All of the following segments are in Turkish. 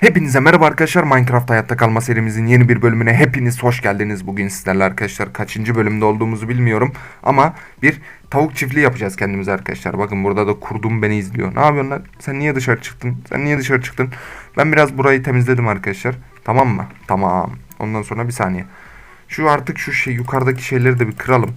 Hepinize merhaba arkadaşlar. Minecraft Hayatta Kalma serimizin yeni bir bölümüne hepiniz hoş geldiniz. Bugün sizlerle arkadaşlar kaçıncı bölümde olduğumuzu bilmiyorum. Ama bir tavuk çiftliği yapacağız kendimize arkadaşlar. Bakın burada da kurdum beni izliyor. Ne yapıyorsun lan? Sen niye dışarı çıktın? Sen niye dışarı çıktın? Ben biraz burayı temizledim arkadaşlar. Tamam mı? Tamam. Ondan sonra bir saniye. Şu artık şu şey yukarıdaki şeyleri de bir kıralım.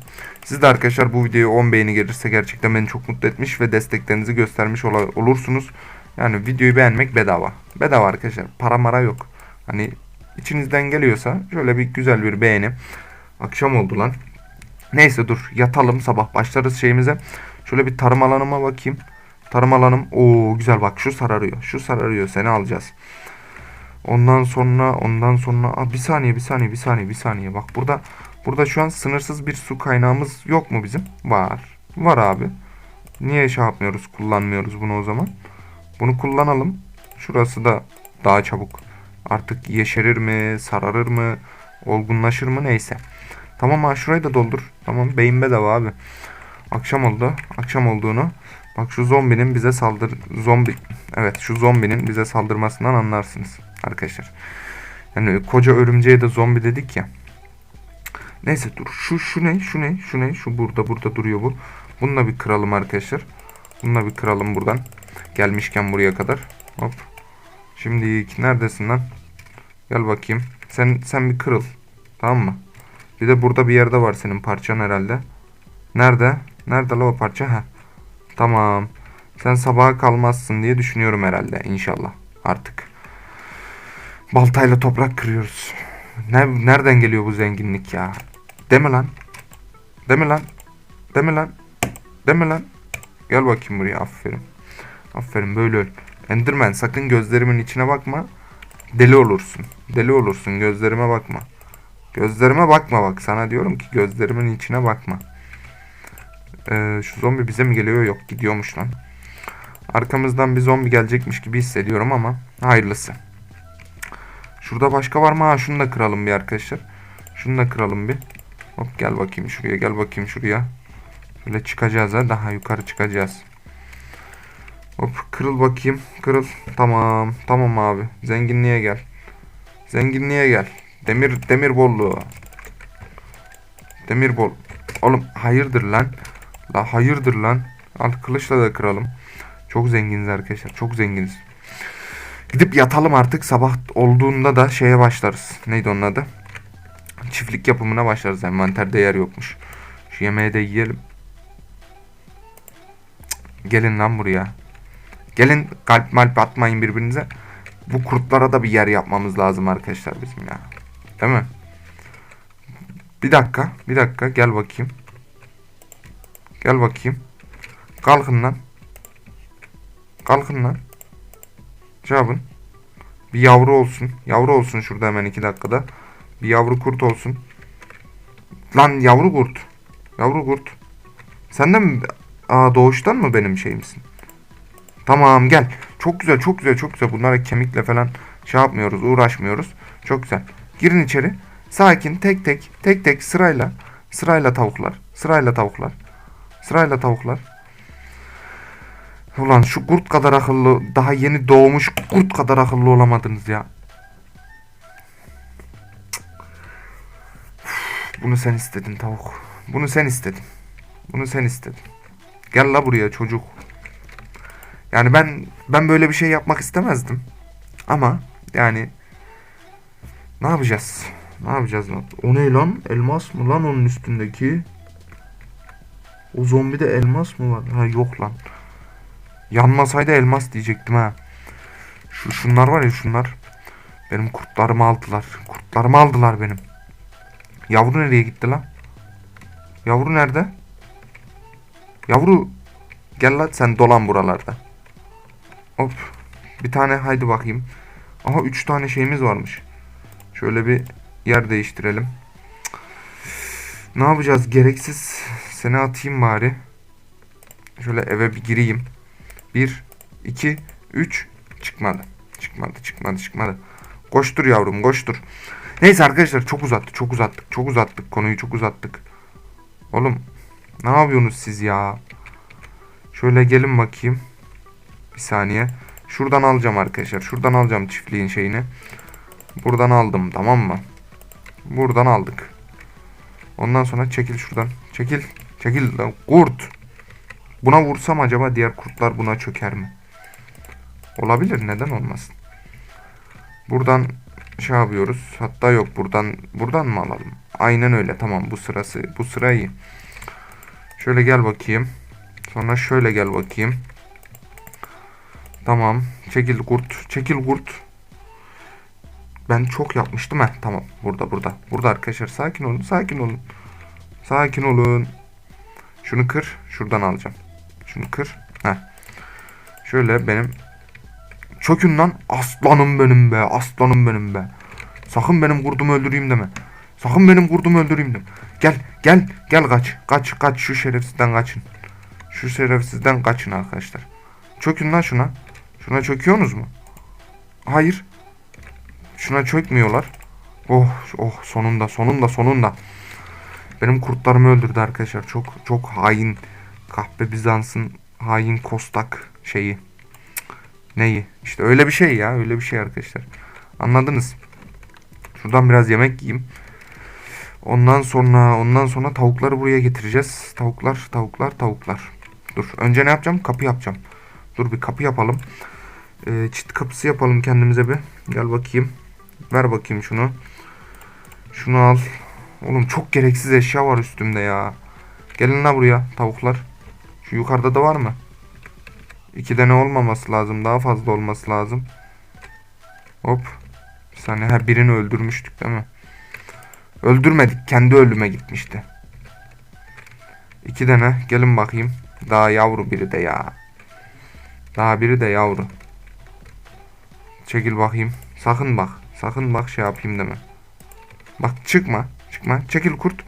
Siz de arkadaşlar bu videoya 10 beğeni gelirse gerçekten beni çok mutlu etmiş ve desteklerinizi göstermiş olursunuz. Yani videoyu beğenmek bedava. Bedava arkadaşlar. Para mara yok. Hani içinizden geliyorsa şöyle bir güzel bir beğeni. Akşam oldu lan. Neyse dur yatalım sabah başlarız şeyimize. Şöyle bir tarım alanıma bakayım. Tarım alanım. Oo güzel bak şu sararıyor. Şu sararıyor. Seni alacağız. Ondan sonra ondan sonra Aa, bir saniye bir saniye bir saniye bir saniye bak burada burada şu an sınırsız bir su kaynağımız yok mu bizim? Var. Var abi. Niye şey yapmıyoruz kullanmıyoruz bunu o zaman? Bunu kullanalım. Şurası da daha çabuk artık yeşerir mi, sararır mı, olgunlaşır mı neyse. Tamam ha şurayı da doldur. Tamam beyin bedava abi. Akşam oldu. Akşam olduğunu. Bak şu zombinin bize saldır zombi evet şu zombinin bize saldırmasından anlarsınız arkadaşlar. Yani koca örümceğe de zombi dedik ya. Neyse dur. Şu şu ne? Şu ne? Şu ne? Şu burada burada duruyor bu. Bununla bir kıralım arkadaşlar. Bununla bir kıralım buradan. Gelmişken buraya kadar. Hop. Şimdi neredesin lan? Gel bakayım. Sen sen bir kırıl. Tamam mı? Bir de burada bir yerde var senin parçan herhalde. Nerede? Nerede la o parça? Ha. Tamam. Sen sabaha kalmazsın diye düşünüyorum herhalde inşallah. Artık. Baltayla toprak kırıyoruz. Ne, nereden geliyor bu zenginlik ya? Deme lan. Deme lan. Deme lan. Deme lan. Gel bakayım buraya aferin. Aferin böyle öl. Enderman sakın gözlerimin içine bakma. Deli olursun. Deli olursun gözlerime bakma. Gözlerime bakma bak sana diyorum ki gözlerimin içine bakma. Ee, şu zombi bize mi geliyor? Yok gidiyormuş lan. Arkamızdan bir zombi gelecekmiş gibi hissediyorum ama hayırlısı. Şurada başka var mı? Ha şunu da kıralım bir arkadaşlar. Şunu da kıralım bir. Hop gel bakayım şuraya gel bakayım şuraya. Şöyle çıkacağız ha daha yukarı çıkacağız. Hop kırıl bakayım kırıl. Tamam tamam abi zenginliğe gel. Zenginliğe gel. Demir demir bolluğu. Demir bol. Oğlum hayırdır lan. La hayırdır lan. Al kılıçla da kıralım. Çok zenginiz arkadaşlar. Çok zenginiz. Gidip yatalım artık. Sabah olduğunda da şeye başlarız. Neydi onun adı? Çiftlik yapımına başlarız. Envanterde yer yokmuş. Şu yemeği de yiyelim. Gelin lan buraya. Gelin kalp malp atmayın birbirinize. Bu kurtlara da bir yer yapmamız lazım arkadaşlar bizim ya. Değil mi? Bir dakika. Bir dakika. Gel bakayım. Gel bakayım. Kalkın lan. Kalkın lan. Cevabın. Bir yavru olsun. Yavru olsun şurada hemen iki dakikada. Bir yavru kurt olsun. Lan yavru kurt. Yavru kurt. Sen de mi? Aa doğuştan mı benim şeyimsin? Tamam gel. Çok güzel çok güzel çok güzel. Bunlara kemikle falan şey yapmıyoruz uğraşmıyoruz. Çok güzel. Girin içeri. Sakin tek tek tek tek sırayla. Sırayla tavuklar. Sırayla tavuklar. Sırayla tavuklar. Ulan şu kurt kadar akıllı daha yeni doğmuş kurt kadar akıllı olamadınız ya. Bunu sen istedin tavuk. Bunu sen istedin. Bunu sen istedin. Gel la buraya çocuk. Yani ben ben böyle bir şey yapmak istemezdim. Ama yani ne yapacağız? Ne yapacağız lan? O ne lan? Elmas mı lan onun üstündeki? O zombide elmas mı var? Ha yok lan. Yanmasaydı elmas diyecektim ha. Şu şunlar var ya şunlar. Benim kurtlarımı aldılar. Kurtlarımı aldılar benim. Yavru nereye gitti lan? Yavru nerede? Yavru gel lan sen dolan buralarda. Hop. Bir tane haydi bakayım. Aha 3 tane şeyimiz varmış. Şöyle bir yer değiştirelim. Ne yapacağız? Gereksiz seni atayım bari. Şöyle eve bir gireyim. 1 2 3 çıkmadı. Çıkmadı, çıkmadı, çıkmadı. Koştur yavrum, koştur. Neyse arkadaşlar çok uzattık, çok uzattık, çok uzattık. Konuyu çok uzattık. Oğlum ne yapıyorsunuz siz ya? Şöyle gelin bakayım. Bir saniye. Şuradan alacağım arkadaşlar. Şuradan alacağım çiftliğin şeyini. Buradan aldım tamam mı? Buradan aldık. Ondan sonra çekil şuradan. Çekil. Çekil lan kurt. Buna vursam acaba diğer kurtlar buna çöker mi? Olabilir neden olmasın? Buradan şey yapıyoruz. Hatta yok buradan buradan mı alalım? Aynen öyle tamam bu sırası bu sıra iyi. Şöyle gel bakayım. Sonra şöyle gel bakayım. Tamam. Çekil kurt. Çekil kurt. Ben çok yapmıştım ha. Tamam. Burada burada. Burada arkadaşlar sakin olun. Sakin olun. Sakin olun. Şunu kır. Şuradan alacağım. Şunu kır. Heh. Şöyle benim Çökün lan. Aslanım benim be. Aslanım benim be. Sakın benim kurdumu öldüreyim deme. Sakın benim kurdumu öldüreyim deme. Gel gel gel kaç. Kaç kaç şu şerefsizden kaçın. Şu şerefsizden kaçın arkadaşlar. Çökün lan şuna. Şuna çöküyorsunuz mu? Hayır. Şuna çökmüyorlar. Oh oh sonunda sonunda sonunda. Benim kurtlarımı öldürdü arkadaşlar. Çok çok hain. Kahpe Bizans'ın hain kostak şeyi. Neyi? İşte öyle bir şey ya. Öyle bir şey arkadaşlar. Anladınız. Şuradan biraz yemek yiyeyim. Ondan sonra ondan sonra tavukları buraya getireceğiz. Tavuklar, tavuklar, tavuklar. Dur. Önce ne yapacağım? Kapı yapacağım. Dur bir kapı yapalım. Ee, çit kapısı yapalım kendimize bir. Gel bakayım. Ver bakayım şunu. Şunu al. Oğlum çok gereksiz eşya var üstümde ya. Gelin la buraya tavuklar. Şu yukarıda da var mı? İki tane olmaması lazım. Daha fazla olması lazım. Hop. Bir saniye. Ha, birini öldürmüştük değil mi? Öldürmedik. Kendi ölüme gitmişti. İki tane. Gelin bakayım. Daha yavru biri de ya. Daha biri de yavru. Çekil bakayım. Sakın bak. Sakın bak şey yapayım deme. Bak çıkma. Çıkma. Çekil kurt.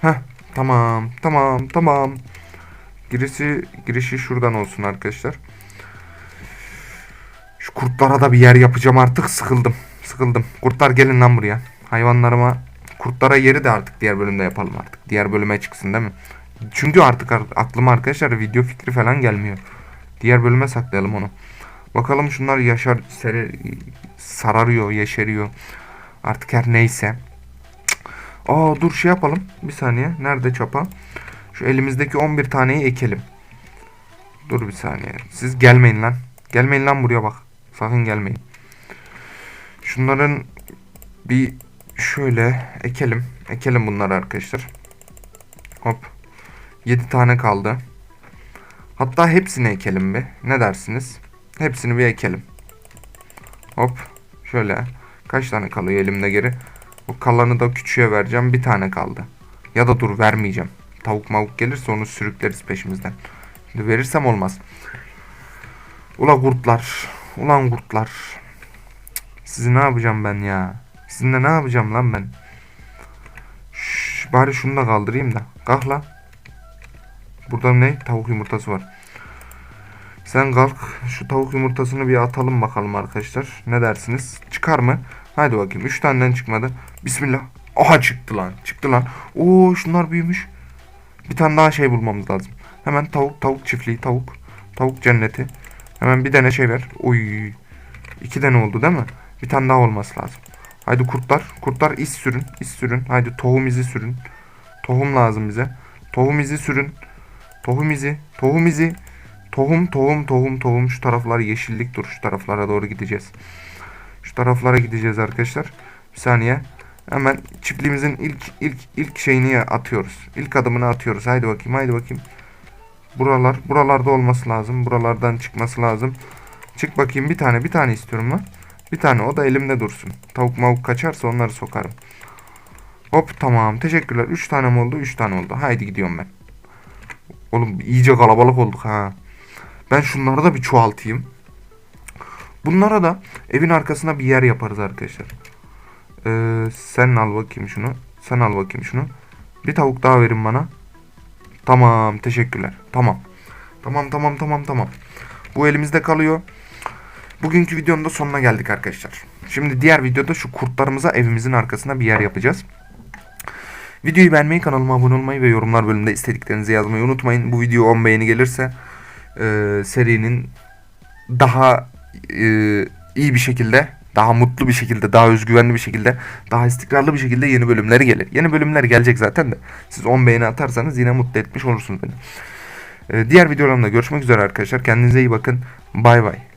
Heh. Tamam. Tamam. Tamam. Girişi, girişi şuradan olsun arkadaşlar. Şu kurtlara da bir yer yapacağım artık. Sıkıldım. Sıkıldım. Kurtlar gelin lan buraya. Hayvanlarıma kurtlara yeri de artık diğer bölümde yapalım artık. Diğer bölüme çıksın değil mi? Çünkü artık ar- aklıma arkadaşlar video fikri falan gelmiyor. Diğer bölüme saklayalım onu. Bakalım şunlar yaşar sere, sararıyor, yeşeriyor. Artık her neyse. Aa dur şey yapalım. Bir saniye. Nerede çapa? Şu elimizdeki 11 taneyi ekelim. Dur bir saniye. Siz gelmeyin lan. Gelmeyin lan buraya bak. Sakın gelmeyin. Şunların bir şöyle ekelim. Ekelim bunları arkadaşlar. Hop. 7 tane kaldı. Hatta hepsini ekelim bir. Ne dersiniz? Hepsini bir ekelim. Hop. Şöyle. Kaç tane kalıyor elimde geri? Bu kalanı da küçüğe vereceğim. Bir tane kaldı. Ya da dur vermeyeceğim. Tavuk mavuk gelirse onu sürükleriz peşimizden. Şimdi verirsem olmaz. Ula kurtlar. Ulan kurtlar. Sizi ne yapacağım ben ya? Sizinle ne yapacağım lan ben? Şş, bari şunu da kaldırayım da. Kalk lan. Burada ne? Tavuk yumurtası var. Sen kalk. Şu tavuk yumurtasını bir atalım bakalım arkadaşlar. Ne dersiniz? Çıkar mı? Hadi bakayım. 3 taneden çıkmadı. Bismillah. Aha çıktı lan. Çıktı lan. Oo şunlar büyümüş. Bir tane daha şey bulmamız lazım. Hemen tavuk tavuk çiftliği tavuk. Tavuk cenneti. Hemen bir tane şey ver. Oy. İki tane oldu değil mi? Bir tane daha olması lazım. Haydi kurtlar. Kurtlar iz sürün. iz sürün. Haydi tohum izi sürün. Tohum lazım bize. Tohum izi sürün. Tohum izi. Tohum izi. Tohum tohum tohum tohum. Şu taraflar yeşillik dur. Şu taraflara doğru gideceğiz. Şu taraflara gideceğiz arkadaşlar. Bir saniye. Hemen çiftliğimizin ilk ilk ilk şeyini atıyoruz. İlk adımını atıyoruz. Haydi bakayım, haydi bakayım. Buralar, buralarda olması lazım. Buralardan çıkması lazım. Çık bakayım bir tane, bir tane istiyorum lan. Bir tane o da elimde dursun. Tavuk mavuk kaçarsa onları sokarım. Hop tamam. Teşekkürler. 3 tane mi oldu? 3 tane oldu. Haydi gidiyorum ben. Oğlum iyice kalabalık olduk ha. Ben şunları da bir çoğaltayım. Bunlara da evin arkasına bir yer yaparız arkadaşlar. Ee, sen al bakayım şunu. Sen al bakayım şunu. Bir tavuk daha verin bana. Tamam teşekkürler. Tamam. Tamam tamam tamam tamam. Bu elimizde kalıyor. Bugünkü videonun da sonuna geldik arkadaşlar. Şimdi diğer videoda şu kurtlarımıza evimizin arkasına bir yer yapacağız. Videoyu beğenmeyi, kanalıma abone olmayı ve yorumlar bölümünde istediklerinizi yazmayı unutmayın. Bu video 10 beğeni gelirse e, serinin daha e, iyi bir şekilde, daha mutlu bir şekilde, daha özgüvenli bir şekilde, daha istikrarlı bir şekilde yeni bölümleri gelir. Yeni bölümler gelecek zaten de. Siz 10 beğeni atarsanız yine mutlu etmiş olursunuz beni. E, diğer videolarımda görüşmek üzere arkadaşlar. Kendinize iyi bakın. Bay bay.